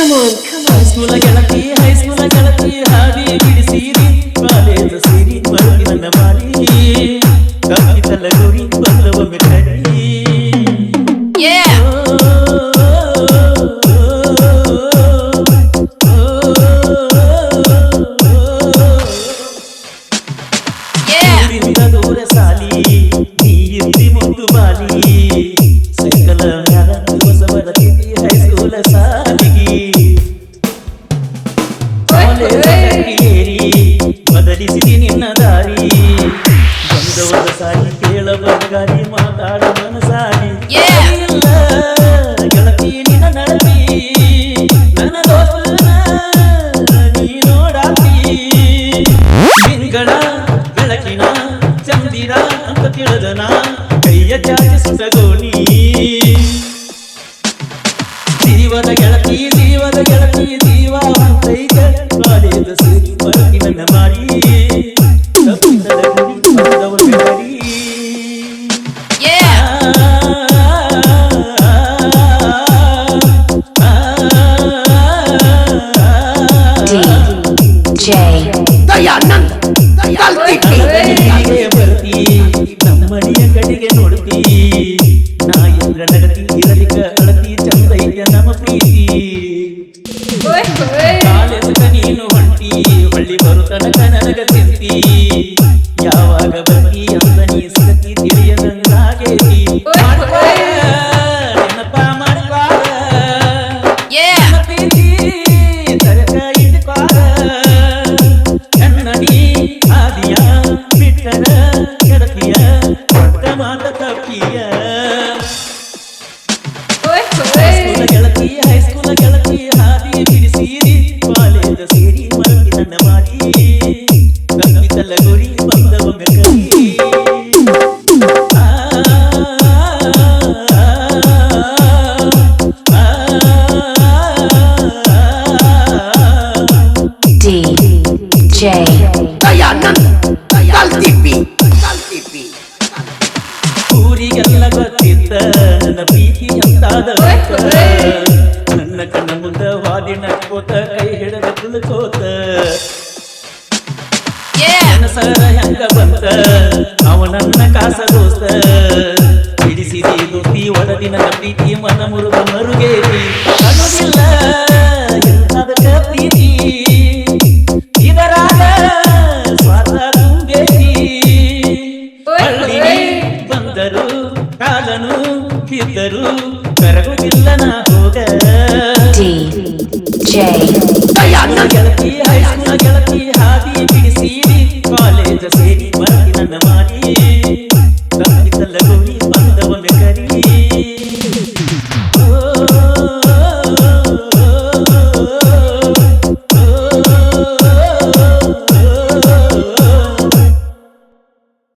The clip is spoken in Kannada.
ಹೈಸ್ಕೂಲ ಗೆಳತಿ ಹೈಸ್ಕೂಲ ಗೆಳತಿ ಹಾದಿ ಬಿಡಿಸಿರಿ. ಕಾಲೇಜ ಸೇರಿ ಮರಳಿ ನನ್ನ ಮಾರಿ ಕಪ್ಪಿತಲ್ಲ ಗುರಿ ಬಂದವೊಮ್ಮೆ ಕರಿ. ಊರಿಂದ ದೂರ ಸಾಲಿ ನೀ ಮುಂದು ಬಾಲಿ. ಏರಿ ಬದಲಿಸಿದಿ ನಿನ್ನ ದಾರಿ. ಬಂದವರ ಸಾರಿ ಕೇಳಬಾರಿ ಮಾತಾಡ. ಇಲ್ಲ ಗೆಳತಿ ನಿನ್ನ ನಡತಿ. ನನ್ನ ದೋಸ್ತನ ನೀ ನೋಡಾತಿ ತಿಂಗಳ ಬೆಳಕಿನ ಚಂದಿರ ಅಂತ ತಿಳಿದನ. ಕೈಯ ಚಾಚಿ ಗೋಣಿ ಗೆಳತಿ ಜೀವ ಅಂತೈಕ ಕಾಲೇಜ ಸೇರಿ ಮರಳಿ ನನ್ನ ಕಾಲೇಜಕ ನೀನು ಹೊಂಟಿ ಹೊಳ್ಳಿ ಬರುತನಕ ನನಗ ತಿಂತಿ. ಯಾವಾಗ ಬರ್ತಿ ಅಂತ ನೀ ಸಿಗತಿ ತಿಳಿಯದಂಗಾಗೇತಿ ಮಾತ ನೆನಪ DJ ದಯಾನಂದ್ ಕಲ್ತಿಪ್ಪಿ ಕಲ್ತಿಪ್ಪಿ ಊರಿಗೆಲ್ಲ ಗೊತ್ತಿದ್ದ ನನ್ನ ಪ್ರೀತಿ ಅಂತಾದ ನನ್ನ ಕಣ್ಣ ಮುಂದ ವಾದಿ ನಡ್ಕೋತ ಕೈ ಹಿಡದ Yeah. ಸರ ಹೆಂಗ ಬಂತ ಅವ ನನ್ನ ಕಾಸ ದೋಸ್ತ. ಬಿಡಿಸಿದಿ ದುಡ್ಡಿ ಒಡದಿ ನನ್ನ ಪ್ರೀತಿ ಮನ ಮುರುಗ ಮರುಗೇರಿ. ಆತನು ಇದ್ದರು ಕರಗುತ್ತಿಲ್ಲ ನಾ ಹೋಗ. ಗೆಳತಿ ಹೈಸ್ಕೂಲ ಗೆಳತಿ ಹಾದಿ ಬಿಡಿಸೀರಿ ಕಾಲೇಜ ಸೇರಿ ಬರಲಿ ನನ್ನ ಮಾಡಿ ತಪ್ಪಿಸಲ್ಲ ಗೋರಿ ಬಂದವನು ಕರಿ